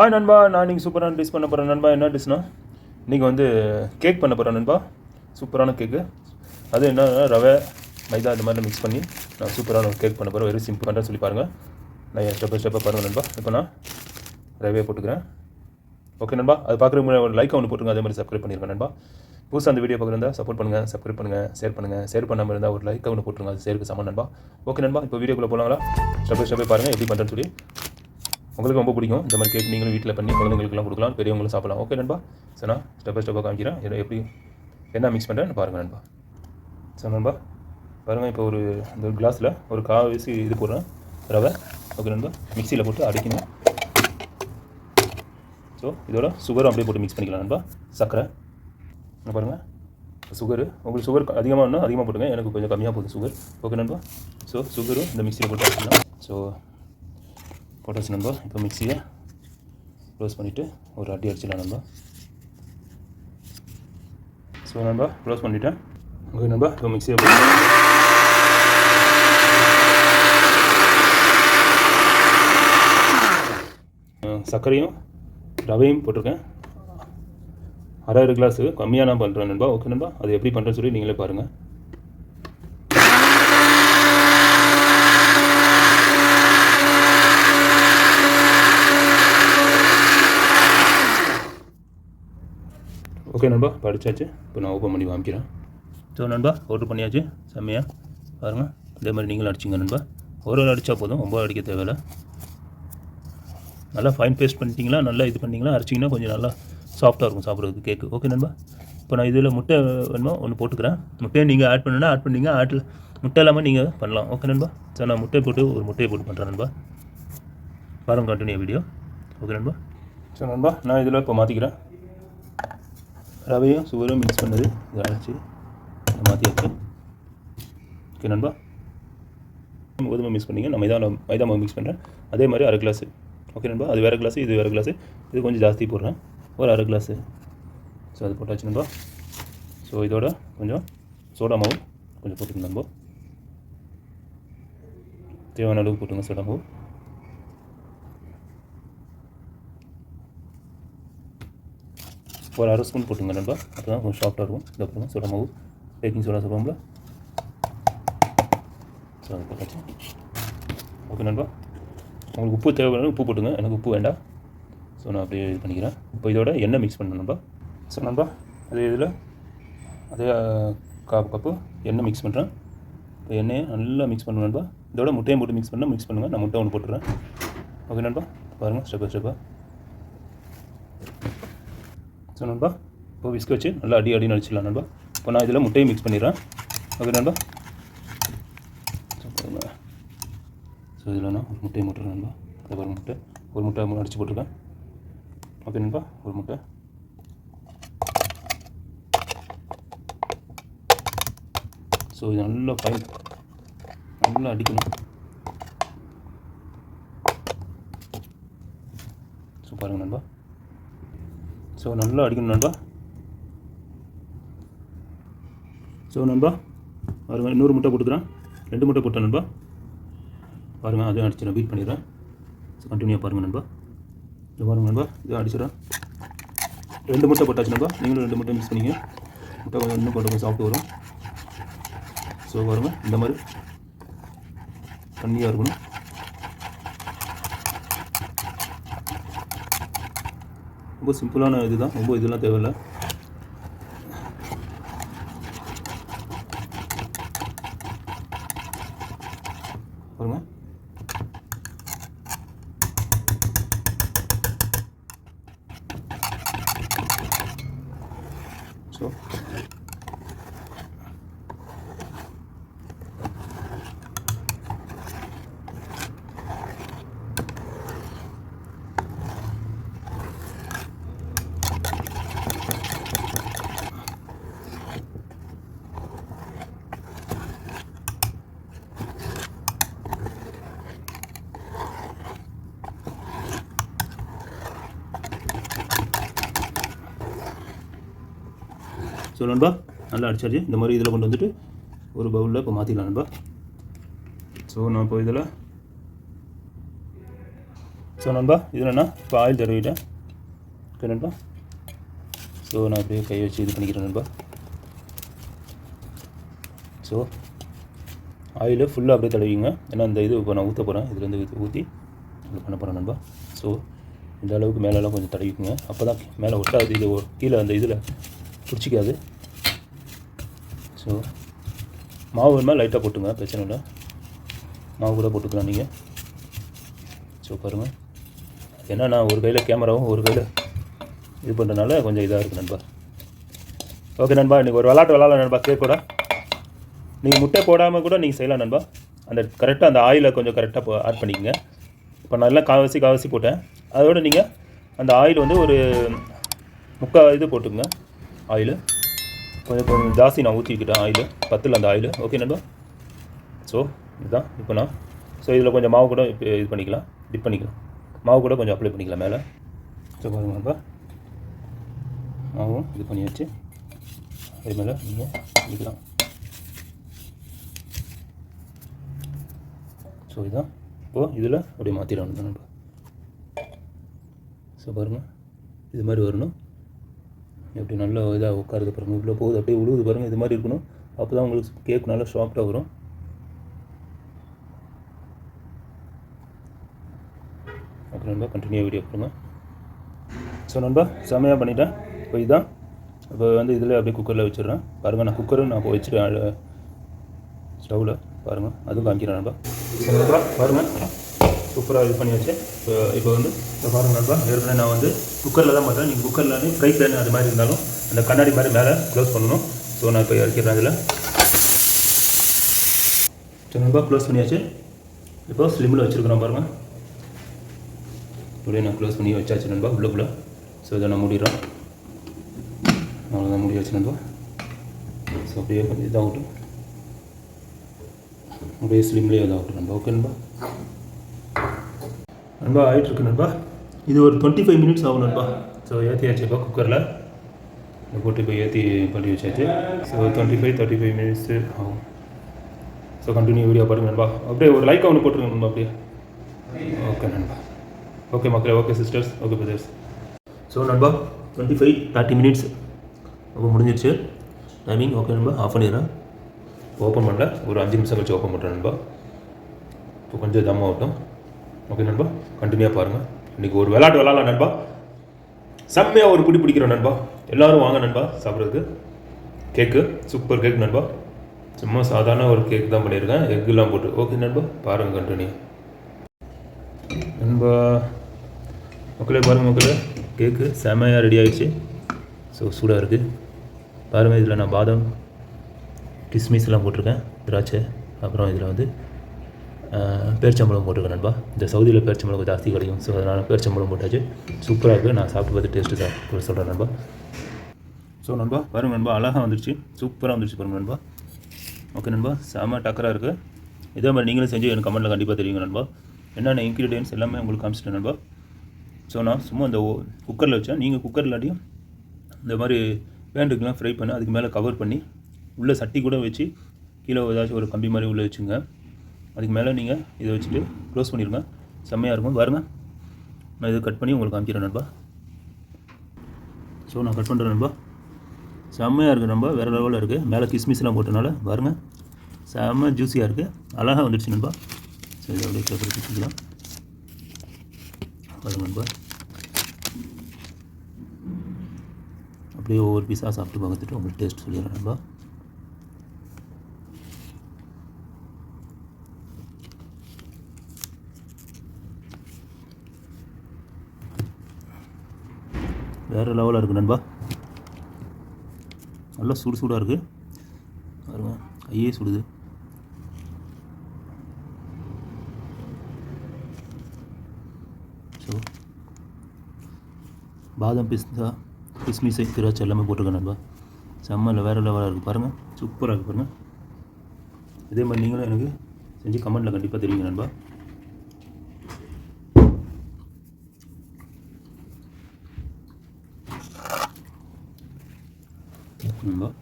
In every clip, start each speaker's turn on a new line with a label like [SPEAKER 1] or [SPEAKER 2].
[SPEAKER 1] ஆ நண்பா. நான் நீங்கள் சூப்பரான டிஷ் பண்ண போகிறேன் நண்பா என்ன டிஷ்னா நீங்கள் வந்து கேக் பண்ண போகிறேன் நண்பா. சூப்பரான கேக்கு அது என்ன ரவை மைதா இந்த மாதிரி மிக்ஸ் பண்ணி நான் சூப்பரான ஒரு கேக் பண்ண போகிறேன் வெரி சிம்பிள் பண்ணுறேன் சொல்லி பாருங்கள் நான் என் ஸ்டெப் பை ஸ்டெப்பாக பாருங்கள் நண்பா. இப்போ நான் ரவையை போட்டுக்கிறேன். ஓகே நண்பா. அது பார்க்குற ஒரு லைக் ஒன்று போட்டுருங்க. அதே மாதிரி சப்ஸ்கிரைப் பண்ணிருக்கேன் நண்பா. புதுசாக அந்த வீடியோ பார்க்குறதா சப்போர்ட் பண்ணுங்கள் சப்ஸ்கிரைப் பண்ணுங்கள் ஷேர் பண்ணுங்கள் ஷேர் பண்ணாமல் இருந்தால் ஒரு லைக் ஒன்று போட்டுருங்க. அது சேருக்கு சமம் நண்பா. ஓகே நண்பா. இப்போ வீடியோக்குள்ளே போகலாங்களா ஸ்டெப் பை ஸ்டெப்பை பாருங்கள் எப்படி பண்ணுறேன்னு சொல்லி உங்களுக்கு ரொம்ப பிடிக்கும். இந்த மாதிரி கேக் நீங்களும் வீட்டில் பண்ணி குழந்தைங்களுக்குலாம் கொடுக்கலாம். பெரியவங்களும் சாப்பிடலாம். ஓகே நண்பா? சரி நான் ஸ்டெப் பை ஸ்டெப்பாக காமிக்கிறேன். எப்படி என்ன மிக்ஸ் பண்ணுறேன்னு பாருங்கள் நண்பா. சரி நண்பா பாருங்கள் இப்போ ஒரு இந்த ஒரு கிளாஸில் ஒரு கால் வீசி இது போடுறேன். ரவை. ஓகே நண்பா? மிக்சியில் போட்டு அடிக்கணும். ஸோ இதோட சுகரும் அப்படியே போட்டு மிக்ஸ் பண்ணிக்கலாம் நண்பா. சர்க்கரை. பாருங்கள் சுகரு உங்களுக்கு சுகர் அதிகமாக இருந்தால் அதிகமாக போட்டுங்க. எனக்கு கொஞ்சம் கம்மியாக போகுது சுகர் ஓகே நண்பா? ஸோ சுகரும் இந்த மிக்சியில் போட்டு அடிக்கலாம் ஸோ போட்டாச்சு நம்ம இப்போ மிக்சியை க்ளோஸ் பண்ணிவிட்டு ஒரு அடி அடிச்சிடலாம் நம்ம. ஸோ நம்ம க்ளோஸ் பண்ணிட்டேன் ஓகே நம்ம இப்போ மிக்சியை சர்க்கரையும் ரவையும் போட்டிருக்கேன். அரை அரை கிளாஸு கம்மியாக நான் பண்ணுறேன் நண்பா. ஓகே நண்பா? அது எப்படி பண்ணுறேன்னு சொல்லி நீங்களே பாருங்கள் ஓகே நண்பா படித்தாச்சு இப்போ நான் ஓப்பன் பண்ணி வாங்கிக்கிறேன் ஸோ நண்பா ஆர்டர் பண்ணியாச்சு. செம்மையாக பாருங்கள் அதே மாதிரி நீங்களும் அடிச்சிங்க நண்பா. ஒரு ஒரு அடித்தா போதும். ரொம்ப அடிக்க தேவையில்ல. நல்லா ஃபைன் பேஸ்ட் பண்ணிட்டீங்களா? நல்லா இது பண்ணிட்டீங்களா அரைச்சிங்கன்னா கொஞ்சம் நல்லா சாஃப்ட்டாக இருக்கும் சாப்பிட்றதுக்கு கேக்கு ஓகே நண்பா. இப்போ நான் இதில் முட்டை வேணுமோ ஒன்று போட்டுக்கிறேன். முட்டையை நீங்கள் ஆட் பண்ணுன்னா ஆட் பண்ணிங்க. ஆட்டில் முட்டை இல்லாமல் நீங்கள் பண்ணலாம். ஓகே நண்பா. சார் நான் முட்டை போட்டு ஒரு முட்டையை போட்டு பண்ணுறேன் நண்பா. பாருங்கள் கண்டினியூ வீடியோ ஓகே நண்பா. ஸோ நண்பா நான் இதில் இப்போ மாற்றிக்கிறேன் ரவையும் சுகரும் மிக்ஸ் பண்ணது இதை அரைச்சி மாற்றியாச்சு ஓகே நண்பா? கோதுமை மிக்ஸ் பண்ணிங்க நான் மைதா மைதா மாவு மிக்ஸ் பண்ணுறேன் அதே மாதிரி அரை கிளாஸு ஓகே நண்பா? அது வேறு கிளாஸு இது வேறு கிளாஸு இது கொஞ்சம் ஜாஸ்தி போடுறேன். ஒரு அரை கிளாஸு ஸோ அது போட்டாச்சு நண்பா. ஸோ இதோட கொஞ்சம் சோடா மாவு கொஞ்சம் போட்டுக்கணும் நண்பா. தேவையான அளவுக்கு போட்டுங்க சோடா மாவு. ஒரு அரை ஸ்பூன் போட்டுங்க நண்பா. அப்போ தான் கொஞ்சம் சாஃப்டாக இருக்கும். இந்த அப்புறம் சோடா மாவு பேக்கிங் சோடா சொல்லுவோம்ல ஸோ அது போட்டாச்சு. ஓகே நண்பா. உங்களுக்கு உப்பு தேவைப்படாது உப்பு போட்டுங்க. எனக்கு உப்பு வேண்டாம். ஸோ நான் அப்படியே இது பண்ணிக்கிறேன். இப்போ இதோட எண்ணெய் மிக்ஸ் பண்ணணும் நண்பா. ஸோ நண்பா அதே இதில் அதே காப்பு கப்பு எண்ணெய் மிக்ஸ் பண்ணுறேன் இப்போ எண்ணெயை நல்லா மிக்ஸ் பண்ணணும் நண்பா. இதோட முட்டையும் போட்டு மிக்ஸ் பண்ணால் மிக்ஸ் பண்ணுங்கள் நான் முட்டை ஒன்று போட்டுறேன். ஓகே நண்பா. பாருங்கள் ஸ்டெப் பை ஸ்டெப்பாக ஸோ நண்பா இப்போ விஸ்க் வச்சு நல்லா அடி அடி அடிச்சிடலாம் நண்பா. இப்போ நான் இதில் முட்டையும் மிக்ஸ் பண்ணிடுறேன். ஓகே நண்பா. ஸோ ஸோ இதில் நான் ஒரு முட்டையை போட்டுறேன் நண்பா. அது ஒரு முட்டை. ஒரு முட்டை அடித்து போட்டிருக்கேன். ஓகே நண்பா. ஒரு முட்டை. ஸோ இது நல்லா ஃபைன் நல்லா அடிக்கணும். ஸோ பாருங்கள் நண்பா. ஸோ நல்லா அடிக்கணும் நண்பா. ஸோ நண்பா பாருங்கள் இன்னொரு முட்டை கொடுக்குறேன் ரெண்டு முட்டை போட்டேன் நண்பா. பாருங்கள் அதையும் அடிச்சு பீட் பண்ணிடுறேன். ஸோ கண்டினியூவாக பாருங்கள் நண்பா. இது பாருங்கள் நண்பா. இதை அடிச்சிடறேன். ரெண்டு முட்டை போட்டாச்சு நண்பா. நீங்களும் ரெண்டு முட்டை மிஸ் பண்ணிங்க. முட்டை கொஞ்சம் இன்னும் போட்டு கொஞ்சம் சாப்பிட்டு வரும். ஸோ பாருங்கள் இந்த மாதிரி தண்ணியாக இருக்கணும். ரொம்ப சிம்பிளான இதுதான் ரொம்ப இதெல்லாம் தேவையில்லை. பாருங்கள் ஸோ ஸோ நண்பா நல்லா அடிச்சாச்சு. இந்த மாதிரி இதில் கொண்டு வந்துட்டு ஒரு பவுலில் இப்போ மாற்றிக்கலாம் நண்பா. ஸோ நான் இப்போ இதில் ஸோ நண்பா இதில் என்ன இப்போ ஆயில் தடவிட்டேன். ஓகே நண்பா. ஸோ நான் அப்படியே கை வச்சு இது பண்ணிக்கிறேன் நண்பா. ஸோ ஆயிலு ஃபுல்லாக அப்படியே தடவிங்க ஏன்னா இந்த இது இப்போ நான் ஊற்ற போகிறேன் இதுலேருந்து ஊற்றி இது பண்ண போகிறேன் நண்பா. ஸோ இந்த அளவுக்கு மேலெலாம் கொஞ்சம் தடவிக்குங்க. அப்போ தான் மேலே ஒட்டாது. இது கீழே அந்த இதில் பிடிச்சிக்காது. ஸோ மாவு வேணுமா? லைட்டாக போட்டுங்க பிரச்சனை இல்லை. மாவு கூட போட்டுக்கலாம் நீங்கள் ஸோ பாருங்கள் ஏன்னா நான் ஒரு கையில் கேமராவும் ஒரு கையில் இது பண்ணுறதுனால கொஞ்சம் இதாக இருக்குது நண்பா. ஓகே நண்பா இன்றைக்கி ஒரு விளாட்டு விளாட்லாம் நண்பா. கேக் கூட நீங்கள் முட்டை போடாமல் கூட நீங்கள் செய்யலாம் நண்பா. அந்த கரெக்டாக அந்த ஆயிலை கொஞ்சம் கரெக்டாக ஆட் பண்ணிக்கங்க. இப்போ நல்லா காவசி காவசி போட்டேன். அதோட நீங்கள் அந்த ஆயில் வந்து ஒரு முக்கால் இது போட்டுக்கோங்க. ஆயில். கொஞ்சம் கொஞ்சம் ஜாஸ்தி நான் ஊற்றிக்கிட்டேன் ஆயில். பத்தில் அந்த ஆயில். ஓகே நண்பா? ஸோ இதுதான். இப்போ நான் ஸோ இதில் கொஞ்சம் மாவு கூட இப்போ இது பண்ணிக்கலாம். டிப் பண்ணிக்கலாம். மாவு கூட கொஞ்சம் அப்ளை பண்ணிக்கலாம் மேலே. ஸோ பாருங்க நண்பா. மாவும் இது பண்ணியாச்சு. அது மேலே நீங்கள் பண்ணிக்கலாம் ஸோ இதுதான். இப்போது இதில் அப்படியே மாற்றிடணும் நண்பா. ஸோ பாருங்கள் இது மாதிரி வரணும். எப்படி நல்லா இதாக உட்காருது பாருங்கள் இவ்வளோ போகுது. அப்படியே உழுவுது பாருங்கள் இது மாதிரி இருக்கணும். அப்போ தான் உங்களுக்கு கேக் நல்லா சாஃப்டாக வரும். ஓகே நண்பா கண்டினியூ வீடியோ பாருங்கள் ஸோ நண்பா செமையாக பண்ணிட்டேன். இப்போ இதுதான் இப்போ வந்து இதில் அப்படியே குக்கரில் வச்சிடுறேன். பாருங்கள் நான் குக்கரும் நான் இப்போ வச்சுட்டேன் ஸ்டவ்வில் பாருங்கள் அதுவும் காமிக்கிறேன் நண்பா. நண்பா பாருங்கள் சூப்பராக இது பண்ணியாச்சு. இப்போ இப்போ வந்து இப்போ பாருங்கள் நண்பா ஏற்கனவே நான் வந்து குக்கரில் தான் பண்ணுறேன் நீங்கள் குக்கரில் ஃப்ரை பேன் அது மாதிரி இருந்தாலும் அந்த கண்ணாடி மாதிரி மேலே க்ளோஸ் பண்ணணும். ஸோ நான் இப்போ இறக்கிறேன் அதில். ஸோ நண்பா க்ளோஸ் பண்ணியாச்சு. இப்போ ஸ்லிம்மில் வச்சுருக்கிறோம் பாருங்கள் அப்படியே நான் க்ளோஸ் பண்ணி வச்சாச்சு நண்பா உள்ளுக்குள்ளே. ஸோ இதை நான் மூடிடுறேன். அவ்வளோதான் முடியாச்சு நண்பா. ஸோ அப்படியே கொஞ்சம் இதாகட்டும். அப்படியே ஸ்லிம்லேயே இதாகட்டும் நண்பா. ஓகே நண்பா? நண்பா ஆகிட்டு இருக்கு நண்பா? இது ஒரு டுவெண்ட்டி ஃபைவ் மினிட்ஸ் ஆகும் நண்பா. ஸோ ஏற்றியாச்சுப்பா குக்கரில் போட்டு இப்போ ஏற்றி பண்ணி வச்சாச்சு. So twenty five thirty five minutes ஆகும். ஸோ கண்டினியூ வீடியோ பாருங்க நண்பா. அப்படியே ஒரு லைக் ஒன்று போட்டுருங்க நண்பா அப்படியே. ஓகே நண்பா. ஓகே மக்களே okay sisters okay brothers so நண்பா டுவெண்ட்டி ஃபைவ் தேர்ட்டி மினிட்ஸ் அப்போ முடிஞ்சிருச்சு. டைமிங் ஓகே நண்பா? ஆஃப் பண்ணிடுறேன். ஓப்பன் பண்ணல. ஒரு அஞ்சு நிமிஷம் கழிச்சு ஓப்பன் பண்ணுறேன் நண்பா. இப்போ கொஞ்சம் தம் ஆகட்டும். ஓகே நண்பா கண்டினியூவாக பாருங்கள் இன்றைக்கி ஒரு விளாட்டு விளாட்லாம் நண்பா. செம்மையாக ஒரு பிடி பிடிக்கிறோம் நண்பா. எல்லோரும் வாங்க நண்பா சாப்பிட்றதுக்கு. கேக்கு சூப்பர் கேக் நண்பா. சும்மா சாதாரண ஒரு கேக் தான் பண்ணியிருக்கேன். எக்குலாம் போட்டு. ஓகே நண்பா பாருங்கள் கண்டினியூ. நண்பா மக்களே பாருங்கள் மக்களே. கேக்கு செமையாக ரெடி ஆகிடுச்சு ஸோ சூடாக இருக்குது பாருங்கள் இதில் நான் பாதாம் கிஸ்மிஸ்லாம் போட்டிருக்கேன். திராட்சை அப்புறம் இதில் வந்து பேரிச்சம்பளம் பேரிச்சம்பழம் நண்பா. இந்த சவுதியில் பேரிச்சம்பழம் ஜாஸ்தி கிடைக்கும். ஸோ அதனால் பேரிச்சம்பளம் போட்டாச்சு. சூப்பராக இருக்குது நான் சாப்பிட்டு பார்த்து டேஸ்ட்டு சார் சொல்கிறேன் நண்பா. ஸோ நண்பா பாருங்க நண்பா அழகாக வந்துருச்சு. சூப்பராக வந்துருச்சு பாருங்க நண்பா. ஓகே நண்பா செம டக்கராக இருக்குது இதே மாதிரி நீங்களும் செஞ்சு எனக்கு கமெண்ட்டில் கண்டிப்பாக தெரியுங்க நண்பா. என்னென்ன இன்க்ரீடியன்ஸ் எல்லாமே உங்களுக்கு காமிச்சிட்டேன் நண்பா. ஸோ நான் சும்மா இந்த குக்கரில் வச்சேன். நீங்கள் குக்கர் இல்லாட்டியும் இந்த மாதிரி பேண்ட்டுக்கெலாம் ஃப்ரை பண்ணி அதுக்கு மேலே கவர் பண்ணி உள்ளே சட்டி கூட வச்சு கீழே ஏதாச்சும் ஒரு கம்பி மாதிரி உள்ளே வச்சுங்க. அதுக்கு மேலே நீங்கள் இதை வச்சுட்டு க்ளோஸ் பண்ணிடுங்க செம்மையாக இருக்கும். பாருங்கள் நான் இதை கட் பண்ணி உங்களுக்கு காமிக்கிறேன் நண்பா. ஸோ நான் கட் பண்ணுறேன் நண்பா. செம்மையாக இருக்குது நண்பா. வேறு லெவலில் இருக்குது மேலே கிஸ்மிஸ்லாம் போட்டனால பாருங்கள் செம்ம ஜூஸியாக இருக்குது அழகாக வந்துடுச்சு நண்பா. ஸோ இதை அப்படியே பேப்பர் வச்சுக்கலாம். பாருங்க நண்பா. அப்படியே ஒவ்வொரு பீஸாக சாப்பிட்டு பார்த்துட்டு உங்களுக்கு டேஸ்ட் சொல்லிடுறேன் நண்பா. வேறு லெவலில் இருக்குது நண்பா. நல்லா சுடு சூடாக இருக்குது பாருங்க கையே சுடுது. ஸோ பாதாம் பிஸ்தா கிஸ்மிஸை திராட்சை எல்லாமே போட்டிருக்கேன் நண்பா. செம்ம வேறு லெவலாக இருக்குது பாருங்கள் சூப்பராக இருக்குது பாருங்கள் இதே மாதிரி நீங்களும் எனக்கு செஞ்சு கமெண்ட்டில் கண்டிப்பாக தெரியுங்க நண்பா. Bismillah.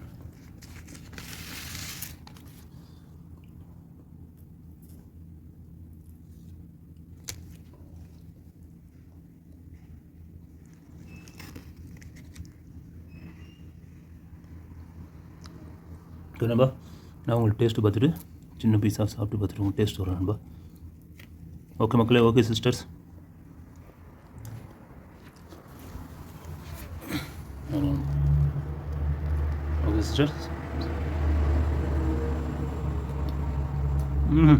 [SPEAKER 1] நான் உங்களுக்கு டேஸ்ட் பார்த்துட்டு சின்ன பீஸாக சாப்பிட்டு பார்த்துட்டு உங்களுக்கு டேஸ்ட் வரேன் நண்பா ஓகே மக்களே ஓகே சிஸ்டர்ஸ் ஓகே ம் hmm.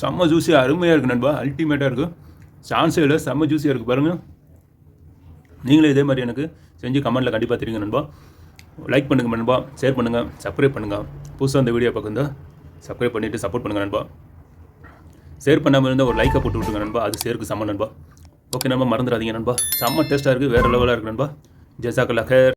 [SPEAKER 1] செம்ம ஜூஸியாக அருமையாக இருக்குது நண்பா. அல்டிமேட்டாக இருக்குது சான்ஸே இல்லை செம்ம ஜூஸியாக இருக்குது பாருங்கள் நீங்களே இதே மாதிரி எனக்கு செஞ்சு கமெண்ட்டில் கண்டிப்பாக தெரியுங்க நண்பா. லைக் பண்ணுங்கள் நண்பா ஷேர் பண்ணுங்கள் சப்ஸ்கிரைப் பண்ணுங்கள் புதுசாக அந்த வீடியோ பார்க்குறதா சப்ஸ்கிரைப் பண்ணிவிட்டு சப்போர்ட் பண்ணுங்கள் நண்பா. ஷேர் பண்ணாமல் இருந்தால் ஒரு லைக்கை போட்டு விட்டுருங்க நண்பா. அது சேருக்கு செம்ம நண்பா. ஓகே நண்பா மறந்துடாதீங்க நண்பா. செம்ம டேஸ்ட்டாக இருக்குது வேறு லெவலாக இருக்குது நண்பா. ஜெசாக்கல்லா கேர்